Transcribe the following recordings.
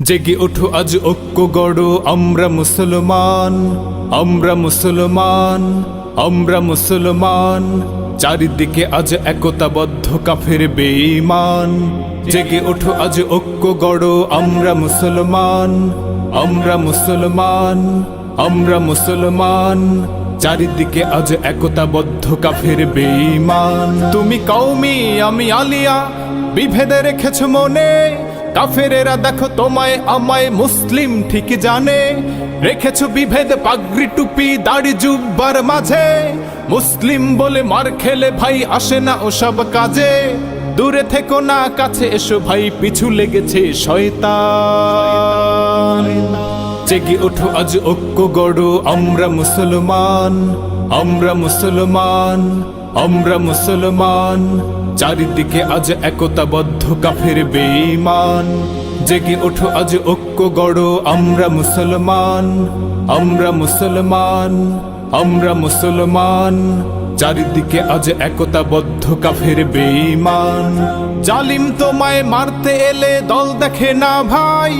জেগে ওঠো আজ ঐক্য গড়ো, আমরা মুসলমান আমরা মুসলমান আমরা মুসলমান। চারিদিকে আজ একতাবদ্ধ কাফের বেঈমান। জেগে ওঠো আজ ঐক্য গড়ো, আমরা মুসলমান আমরা মুসলমান আমরা মুসলমান। চারিদিকে আজ একতাবদ্ধ কাফের বেঈমান। তুমি কৌমি আমি আলিয়া, বিভেদে রেখেছ মনে। কাফেরেরা দেখো তোমায় আমায় মুসলিম ঠিক জানে। রেখেছো বিভেদ, পাগড়ি, টুপি, দাড়ি, জুব্বার মাঝে। মুসলিম বলে মার খেলে ভাই আসে না ওসব কাজে। দূরে থেকো না, কাছে এসো ভাই, পিছু লেগেছে শয়তান। জেগে ওঠো, আজ ঐক্য গড়ো, আমরা মুসলমান আমরা মুসলমান। আমরা মুসলমান, চারিদিকে আজ একতাবদ্ধ কাফের বেঈমান। জেগে ওঠো আজ ঐক্য গড়ো, আমরা মুসলমান আমরা মুসলমান আমরা মুসলমান। চারিদিকে আজ একতাবদ্ধ কাফের বেঈমান। জালিম তোমায় মারতে এলে দল দেখে না ভাই,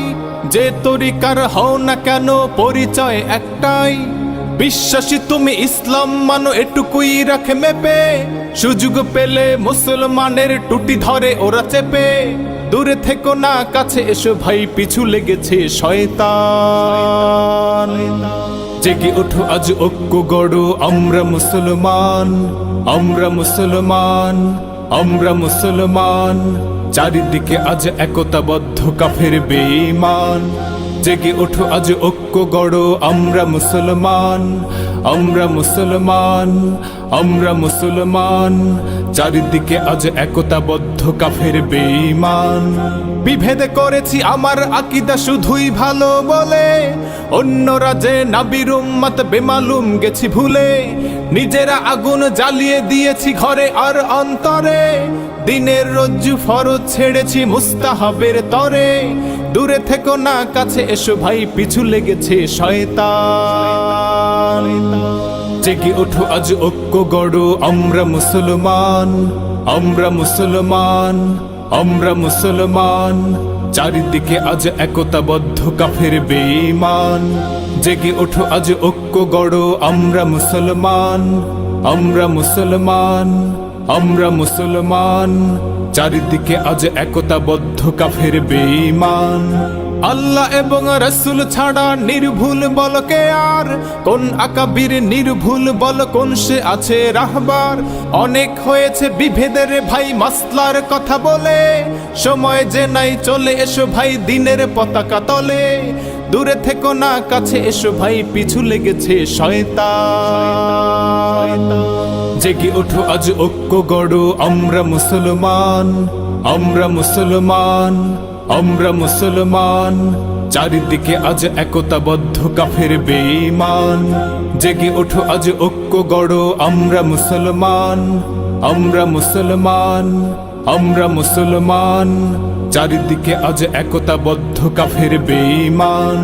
যে তরিকার হও না কেন পরিচয় একটাই। বিশ্বাসী তুমি ইসলাম, মানো এটুকুই রাখে মেপে। সুযোগ পেলে মুসলমানের টুটি ধরে ওরা চেপে। দূরে থেকো না, কাছে এসো ভাই, পিছু লেগেছে শয়তান। জেগে ওঠো, আজ ঐক্য গড়ো, আমরা মুসলমান আমরা মুসলমান আমরা মুসলমান। চারিদিকে আজ একতাবদ্ধ কাফের বেঈমান। জেগে ওঠো আজ ঐক্য গড়ো। আমরা মুসলমান আমরা মুসলমান আমরা মুসলমান। চারিদিকে আজ একতাবদ্ধ কাফের বেঈমান। বিভেদ করেছি আমার আকিদা শুধুই ভালো বলে। অন্যরা যে নাবির উম্মত বেমালুম গেছি ভুলে। নিজেরা আগুন জ্বালিয়ে দিয়েছি ঘরে আর অন্তরে। দিনের রজ্জু ফরজ ছেড়েছি মুস্তাহাবের তরে। দূরে থেকো না, কাছে এসো ভাই, পিছু লেগেছে শয়তান। জেগে ওঠো আজ ঐক্য গড়ো। আমরা মুসলমান আমরা মুসলমান আমরা মুসলমান। চারিদিকে আজ একতাবদ্ধ কাফের বেঈমান। জেগে ওঠো আজ ঐক্য গড়ো। আমরা মুসলমান আমরা মুসলমান। আমরা মুসলমান, চারিদিকে আজ একতাবদ্ধ কাফের বেঈমান। আল্লাহ এবং রসুল ছাড়া নির্ভুল বলকে আর? কোন আকাবির নির্ভুল বল কোন সে আছে রাহবার? অনেক হয়েছে বিভেদের ভাই মাসলার কথা বলে। সময় যে নাই চলে এসো ভাই দিনের পতাকা তলে। দূরে থেকো না, কাছে এসো ভাই, পিছু লেগেছে শয়তান। জেগে ওঠো আজ ঐক্য গড়ো আমরা মুসলমান আমরা মুসলমান আমরা মুসলমান। চারিদিকে আজ একতাবদ্ধ কাফের বেঈমান। জেগে ওঠো আজ ঐক্য গড়ো, আমরা মুসলমান আমরা মুসলমান আমরা মুসলমান। চারিদিকে আজ একতাবদ্ধ কাফের বেঈমান।